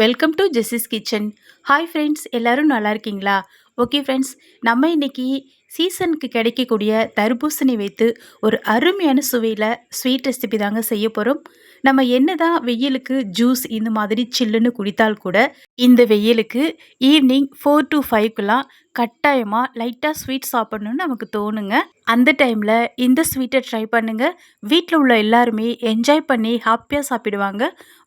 Welcome to Jessie's kitchen hi friends எல்லோரும் நல்லா இருக்கீங்களா? ஓகே ஃப்ரெண்ட்ஸ் நம்ம இன்னைக்கு சீசனுக்கு கிடைக்கக்கூடிய தர்பூசணி வைத்து ஒரு அருமையான சுவையில் ஸ்வீட் ரெசிபி தாங்க செய்ய போகிறோம் நம்ம என்னதான் வெயிலுக்கு ஜூஸ் இந்த மாதிரி சில்லுன்னு குடித்தால் கூட இந்த வெயிலுக்கு ஈவினிங் ஃபோர் டு ஃபைவ்க்குலாம் கட்டாயமாக லைட்டாக ஸ்வீட் சாப்பிடணும்னு நமக்கு தோணுங்க. அந்த டைமில் இந்த ஸ்வீட்டை ட்ரை பண்ணுங்கள் வீட்டில் உள்ள எல்லாருமே என்ஜாய் பண்ணி ஹாப்பியாக சாப்பிடுவாங்க.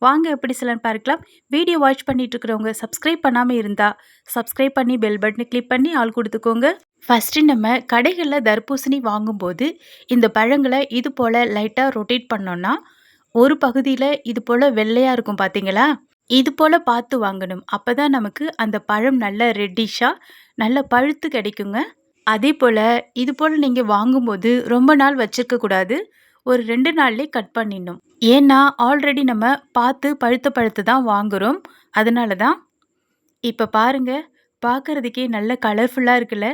வாங்க எப்படி சிலன்னு பார்க்கலாம். வீடியோ வாட்ச் பண்ணிட்டு இருக்கிறவங்க சப்ஸ்கிரைப் பண்ணாமல் இருந்தால் சப்ஸ்கிரைப் பண்ணி பெல் பட்டனை கிளிக் பண்ணி ஆள் கொடுத்துக்கோங்க. ஃபஸ்ட்டு நம்ம கடைகளில் தர்பூசணி வாங்கும்போது இந்த பழங்களை இது போல் லைட்டாக ரொட்டேட் பண்ணோன்னா ஒரு பகுதியில் இது போல் வெள்ளையாக இருக்கும் பார்த்தீங்களா இது போல் பார்த்து வாங்கணும். அப்போ தான் நமக்கு அந்த பழம் நல்ல ரெட்டிஷாக நல்ல பழுத்து கிடைக்குங்க. அதே போல் இது போல் நீங்கள் வாங்கும்போது ரொம்ப நாள் வச்சுருக்கக்கூடாது ஒரு ரெண்டு நாள்லேயே கட் பண்ணிடணும். ஏன்னா ஆல்ரெடி நம்ம பார்த்து பழுத்த பழுத்து தான் வாங்குகிறோம் அதனால தான். இப்போ பாருங்கள் பார்க்குறதுக்கே நல்ல கலர்ஃபுல்லாக இருக்குல்ல.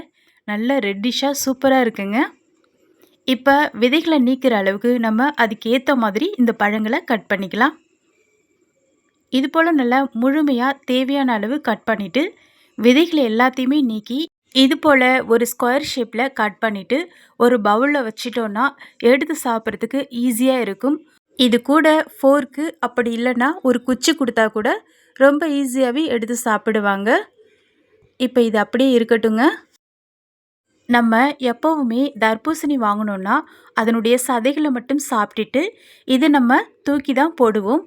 நல்ல ரெட்டிஷாக சூப்பராக இருக்குங்க. இப்போ விதைகளை நீக்கிற அளவுக்கு நம்ம அதுக்கு ஏற்ற மாதிரி இந்த பழங்களை கட் பண்ணிக்கலாம். இது போல் நல்லா முழுமையாக தேவையான அளவு கட் பண்ணிவிட்டு விதைகளை எல்லாத்தையுமே நீக்கி இது போல் ஒரு ஸ்கொயர் ஷேப்பில் கட் பண்ணிவிட்டு ஒரு பவுலில் வச்சிட்டோன்னா எடுத்து சாப்பிட்றதுக்கு ஈஸியாக இருக்கும். இது கூட ஃபோர்க்கு அப்படி இல்லைன்னா ஒரு குச்சி கொடுத்தா கூட ரொம்ப ஈஸியாகவே எடுத்து சாப்பிடுவாங்க. இப்போ இது அப்படியே இருக்கட்டுங்க. நம்ம எப்போவுமே தர்பூசணி வாங்கினோன்னா அதனுடைய சதைகளை மட்டும் சாப்பிட்டுட்டு இது நம்ம தூக்கி தான் போடுவோம்.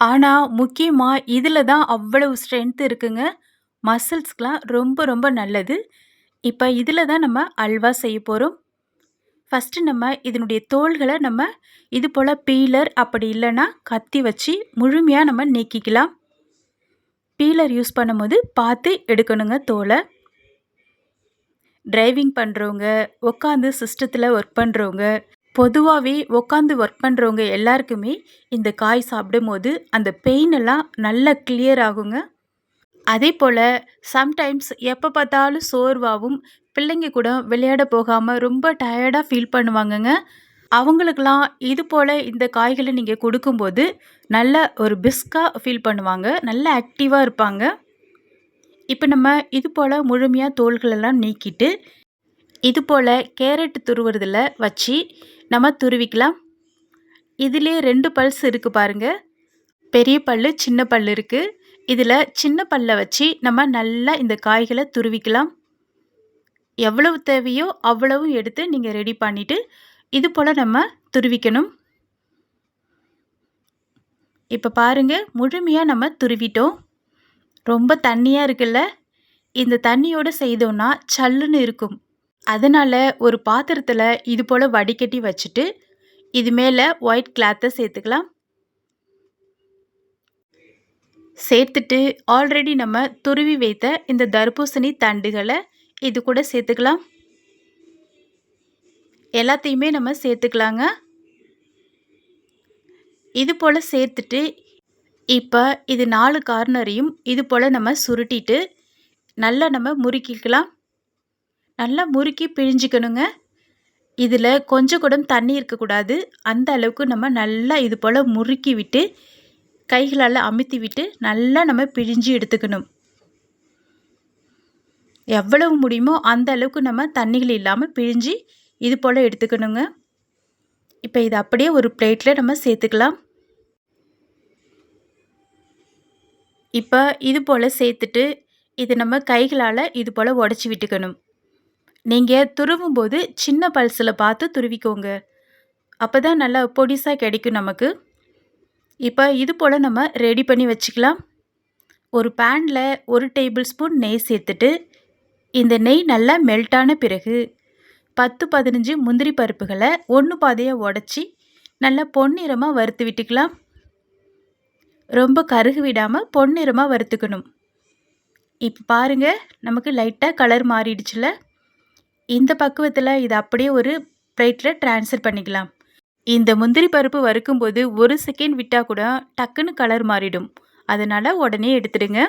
ஆனால் முக்கியமாக இதில் தான் அவ்வளவு ஸ்ட்ரென்த் இருக்குங்க. மசில்ஸ்க்கெலாம் ரொம்ப ரொம்ப நல்லது. இப்போ இதில் தான் நம்ம அல்வா செய்ய போகிறோம் ஃபஸ்ட்டு நம்ம இதனுடைய தோள்களை நம்ம இது போல் பீலர் அப்படி இல்லைன்னா கத்தி வச்சு முழுமையாக நம்ம நீக்கிக்கலாம். பீலர் யூஸ் பண்ணும்போது பார்த்து எடுக்கணுங்க தோலை. டிரைவிங் பண்ணுறவங்க உட்காந்து சிஸ்டத்தில் ஒர்க் பண்ணுறவங்க பொதுவாகவே உட்காந்து ஒர்க் பண்ணுறவங்க எல்லாருக்குமே இந்த காய் சாப்பிடும்போது அந்த பெயின் எல்லாம் நல்லா கிளியர் ஆகுங்க. அதே போல் சம்டைம்ஸ் எப்போ பார்த்தாலும் சோர்வாகவும் பிள்ளைங்க கூட விளையாட போகாமல் ரொம்ப டயர்டாக ஃபீல் பண்ணுவாங்கங்க. அவங்களுக்கெல்லாம் இது போல் இந்த காய்களை நீங்கள் கொடுக்கும்போது நல்ல ஒரு பிஸ்காக ஃபீல் பண்ணுவாங்க நல்ல ஆக்டிவாக இருப்பாங்க. இப்போ நம்ம இது போல் முழுமையாக தோள்களெல்லாம் நீக்கிட்டு இது போல் கேரட் துருவுறதில் வச்சு நம்ம துருவிக்கலாம். இதிலே ரெண்டு பல்ஸ் இருக்குது பாருங்கள் பெரிய பல் சின்ன பல் இருக்குது இதில் சின்ன பல்லை வச்சு நம்ம நல்லா இந்த காய்களை துருவிக்கலாம். எவ்வளவு தேவையோ அவ்வளவும் எடுத்து நீங்கள் ரெடி பண்ணிவிட்டு இது போல் நம்ம துருவிக்கணும். இப்போ பாருங்கள் முழுமையாக நம்ம துருவிட்டோம். ரொம்ப தண்ணியாக இருக்குல்ல? இந்த தண்ணியோடு செய்தோன்னா சல்லுன்னு இருக்கும். அதனால் ஒரு பாத்திரத்தில் இது போல் வடிகட்டி வச்சுட்டு இது மேலே ஒயிட் கிளாத்தை சேர்த்துக்கலாம். சேர்த்துட்டு ஆல்ரெடி நம்ம துருவி வைத்த இந்த தர்பூசணி தண்டுகளை இது கூட சேர்த்துக்கலாம். எல்லாத்தையுமே நம்ம சேர்த்துக்கலாங்க. இது போல் சேர்த்துட்டு இப்போ இது நாலு கார்னரையும் இது போல் நம்ம சுருட்டிட்டு நல்லா நம்ம முறுக்கிக்கலாம். நல்லா முறுக்கி பிழிஞ்சிக்கணுங்க. இதில் கொஞ்சம் கூட தண்ணி இருக்கக்கூடாது அந்த அளவுக்கு நம்ம நல்லா இது போல் முறுக்கி விட்டு கைகளால் அமுத்தி விட்டு நல்லா நம்ம பிழிஞ்சு எடுத்துக்கணும். எவ்வளவு முடியுமோ அந்த அளவுக்கு நம்ம தண்ணிகள் இல்லாமல் பிழிஞ்சு இது போல் எடுத்துக்கணுங்க. இப்போ இது அப்படியே ஒரு பிளேட்டில் நம்ம சேர்த்துக்கலாம். இப்போ இது போல் சேர்த்துட்டு இது நம்ம கைகளால் இது போல் உடச்சி விட்டுக்கணும். நீங்கள் துருவும் போது சின்ன பல்ஸில் பார்த்து துருவிக்கோங்க. அப்போ தான் நல்லா பொடிசாக கிடைக்கும் நமக்கு. இப்போ இது போல் நம்ம ரெடி பண்ணி வச்சுக்கலாம். ஒரு பேனில் ஒரு டேபிள் ஸ்பூன் நெய் சேர்த்துட்டு இந்த நெய் நல்லா மெல்ட்டான பிறகு பத்து பதினஞ்சு முந்திரி பருப்புகளை ஒன்று பாதையாக உடச்சி நல்லா பொன்னிறமாக வறுத்து விட்டுக்கலாம். ரொம்ப கருகு விடாமல் பொன்னிறமாக வறுத்துக்கணும். இப்போ பாருங்கள் நமக்கு லைட்டாக கலர் மாறிடுச்சுல. இந்த பக்குவத்தில் இதை அப்படியே ஒரு பிளேட்டில் ட்ரான்ஸ்ஃபர் பண்ணிக்கலாம். இந்த முந்திரி பருப்பு வறுக்கும்போது ஒரு செகண்ட் விட்டால் கூட டக்குன்னு கலர் மாறிடும். அதனால் உடனே எடுத்துடுங்க.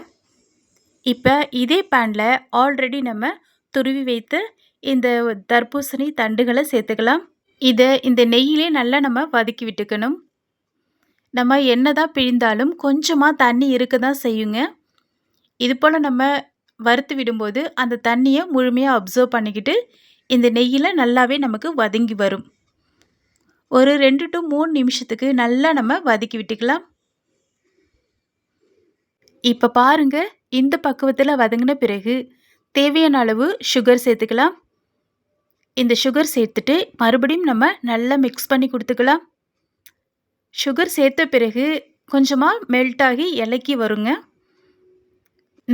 இப்போ இதே பேனில் ஆல்ரெடி நம்ம துருவி வைத்து இந்த தர்பூசணி தண்டுகளை சேர்த்துக்கலாம். இதை இந்த நெய்யிலே நல்லா நம்ம வதக்கி விட்டுக்கணும். நம்ம என்ன தான் பிழிந்தாலும் கொஞ்சமாக தண்ணி இருக்க தான் செய்யுங்க. இது போல் நம்ம வறுத்து விடும்போது அந்த தண்ணியை முழுமையாக அப்சர்வ் பண்ணிக்கிட்டு இந்த நெய்யில் நல்லாவே நமக்கு வதங்கி வரும். ஒரு ரெண்டு டு மூணு நிமிஷத்துக்கு நல்லா நம்ம வதக்கி விட்டுக்கலாம். இப்போ பாருங்க இந்த பக்குவத்தில் வதங்கின பிறகு தேவையான அளவு சுகர் சேர்த்துக்கலாம். இந்த சுகர் சேர்த்துட்டு மறுபடியும் நம்ம நல்லா மிக்ஸ் பண்ணி கொடுத்துக்கலாம். சுகர் சேர்த்த பிறகு கொஞ்சமாக மெல்ட் ஆகி இலக்கி வருங்க.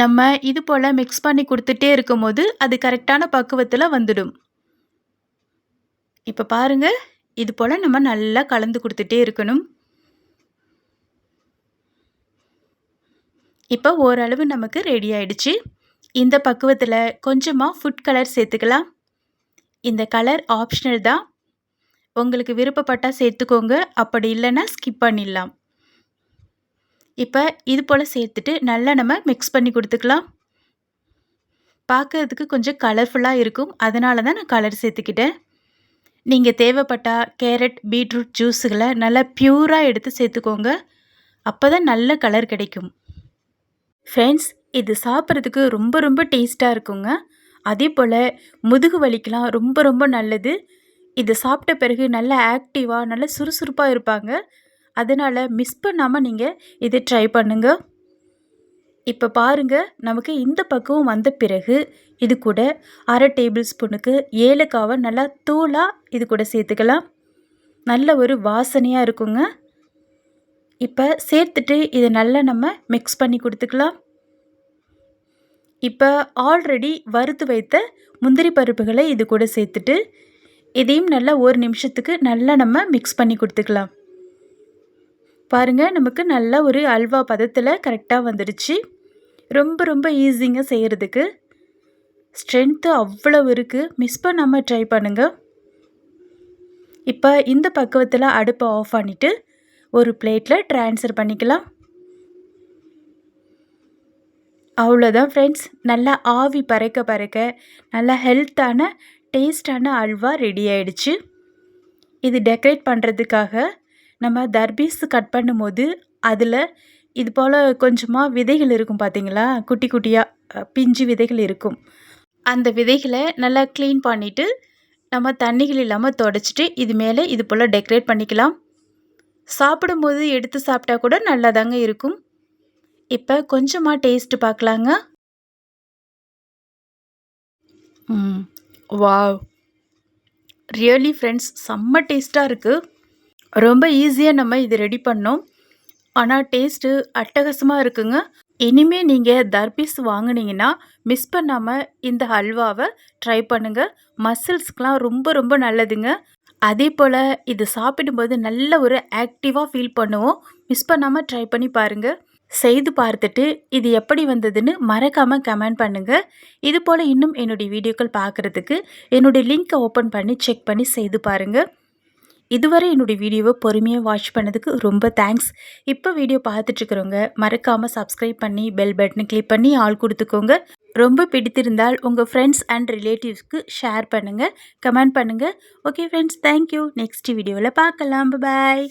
நம்ம இது போல் மிக்ஸ் பண்ணி கொடுத்துட்டே இருக்கும்போது அது கரெக்டான பக்குவத்தில் வந்துடும். இப்போ பாருங்கள் இது போல் நம்ம நல்லா கலந்து கொடுத்துட்டே இருக்கணும். இப்போ ஓரளவு நமக்கு ரெடி ஆயிடுச்சு. இந்த பக்குவத்தில் கொஞ்சமாக ஃபுட் கலர் சேர்த்துக்கலாம். இந்த கலர் ஆப்ஷனல் தான். உங்களுக்கு விருப்பப்பட்டால் சேர்த்துக்கோங்க. அப்படி இல்லைன்னா ஸ்கிப் பண்ணிடலாம். இப்போ இது போல் சேர்த்துட்டு நல்லா நம்ம மிக்ஸ் பண்ணி கொடுத்துக்கலாம். பார்க்கறதுக்கு கொஞ்சம் கலர்ஃபுல்லாக இருக்கும். அதனால தான் நான் கலர் சேர்த்துக்கிட்டேன். நீங்கள் தேவைப்பட்டால் கேரட் பீட்ரூட் ஜூஸுகளை நல்லா ப்யூராக எடுத்து சேர்த்துக்கோங்க. அப்போ தான் நல்ல கலர் கிடைக்கும். ஃப்ரெண்ட்ஸ் இது சாப்பிட்றதுக்கு ரொம்ப ரொம்ப டேஸ்ட்டாக இருக்குங்க. அதே போல் முதுகு வலிக்கெலாம் ரொம்ப ரொம்ப நல்லது. இதை சாப்பிட்ட பிறகு நல்லா ஆக்டிவாக நல்லா சுறுசுறுப்பாக இருப்பாங்க. அதனால் மிஸ் பண்ணாமல் நீங்கள் இதை ட்ரை பண்ணுங்கள் இப்போ பாருங்கள் நமக்கு இந்த பக்குவம் வந்த பிறகு இது கூட அரை டேபிள் ஸ்பூனுக்கு ஏலக்காவை நல்லா தூளாக இது கூட சேர்த்துக்கலாம். நல்ல ஒரு வாசனையாக இருக்குங்க. இப்போ சேர்த்துட்டு இதை நல்லா நம்ம மிக்ஸ் பண்ணி கொடுத்துக்கலாம். இப்போ ஆல்ரெடி வறுத்து வைத்த முந்திரி பருப்புகளை இது கூட சேர்த்துட்டு இதையும் நல்லா ஒரு நிமிஷத்துக்கு நல்லா நம்ம மிக்ஸ் பண்ணி கொடுத்துக்கலாம். பாருங்கள் நமக்கு நல்லா ஒரு அல்வா பதத்தில் கரெக்டாக வந்துடுச்சு. ரொம்ப ரொம்ப ஈஸிங்க செய்கிறதுக்கு ஸ்ட்ரென்த்து அவ்வளவு இருக்குது மிஸ் பண்ணாமல் ட்ரை பண்ணுங்கள் இப்போ இந்த பக்குவத்தில் அடுப்பை ஆஃப் பண்ணிவிட்டு ஒரு பிளேட்டில் ட்ரான்ஸ்ஃபர் பண்ணிக்கலாம். அவ்வளோதான் ஃப்ரெண்ட்ஸ் நல்லா ஆவி பறக்க பறக்க நல்லா ஹெல்த்தான டேஸ்டான அல்வா ரெடி ஆயிடுச்சு. இது டெக்கரேட் பண்ணுறதுக்காக நம்ம தர்பீஸ் கட் பண்ணும்போது அதில் இது போல் கொஞ்சமாக விதைகள் இருக்கும் பார்த்தீங்களா குட்டி குட்டியாக பிஞ்சு விதைகள் இருக்கும். அந்த விதைகளை நல்லா க்ளீன் பண்ணிவிட்டு நம்ம தண்ணிகள் இல்லாமல் தொடச்சிட்டு இது மேலே இது போல் டெக்கரேட் பண்ணிக்கலாம். சாப்பிடும்போது எடுத்து சாப்பிட்டா கூட நல்லா தாங்க இருக்கும். இப்போ கொஞ்சமாக டேஸ்ட்டு பார்க்கலாங்க ம். வாவ். ரியலி ஃப்ரெண்ட்ஸ் செம்ம டேஸ்ட்டாக இருக்குது ரொம்ப ஈஸியாக நம்ம இது ரெடி பண்ணோம். ஆனால் டேஸ்ட்டு அட்டகாசமாக இருக்குங்க. இனிமேல் நீங்கள் தர்பீஸ் வாங்கினீங்கன்னா மிஸ் பண்ணாமல் இந்த ஹல்வாவை ட்ரை பண்ணுங்கள் மசில்ஸ்க்கெலாம் ரொம்ப ரொம்ப நல்லதுங்க. அதே போல் இது சாப்பிடும்போது நல்ல ஒரு ஆக்டிவாக ஃபீல் பண்ணுவோம். மிஸ் பண்ணாமல் ட்ரை பண்ணி பாருங்கள் செய்து பார்த்துட்டு இது எப்படி வந்ததுன்னு மறக்காமல் கமெண்ட் பண்ணுங்கள் இது போல் இன்னும் என்னுடைய வீடியோக்கள் பார்க்குறதுக்கு என்னுடைய லிங்க்கை ஓப்பன் பண்ணி செக் பண்ணி செய்து பாருங்கள் இதுவரை என்னுடைய வீடியோவை பொறுமையாக வாட்ச் பண்ணதுக்கு ரொம்ப தேங்க்ஸ் இப்போ வீடியோ பார்த்துட்ருக்குறவங்க மறக்காமல் சப்ஸ்கிரைப் பண்ணி பெல் பட்டனை கிளிக் பண்ணி ஆள் கொடுத்துக்கோங்க. ரொம்ப பிடித்திருந்தால் உங்கள் ஃப்ரெண்ட்ஸ் அண்ட் ரிலேட்டிவ்ஸ்க்கு ஷேர் பண்ணுங்கள் கமெண்ட் பண்ணுங்கள் okay friends thank you next வீடியோவில் பார்க்கலாம். பாய்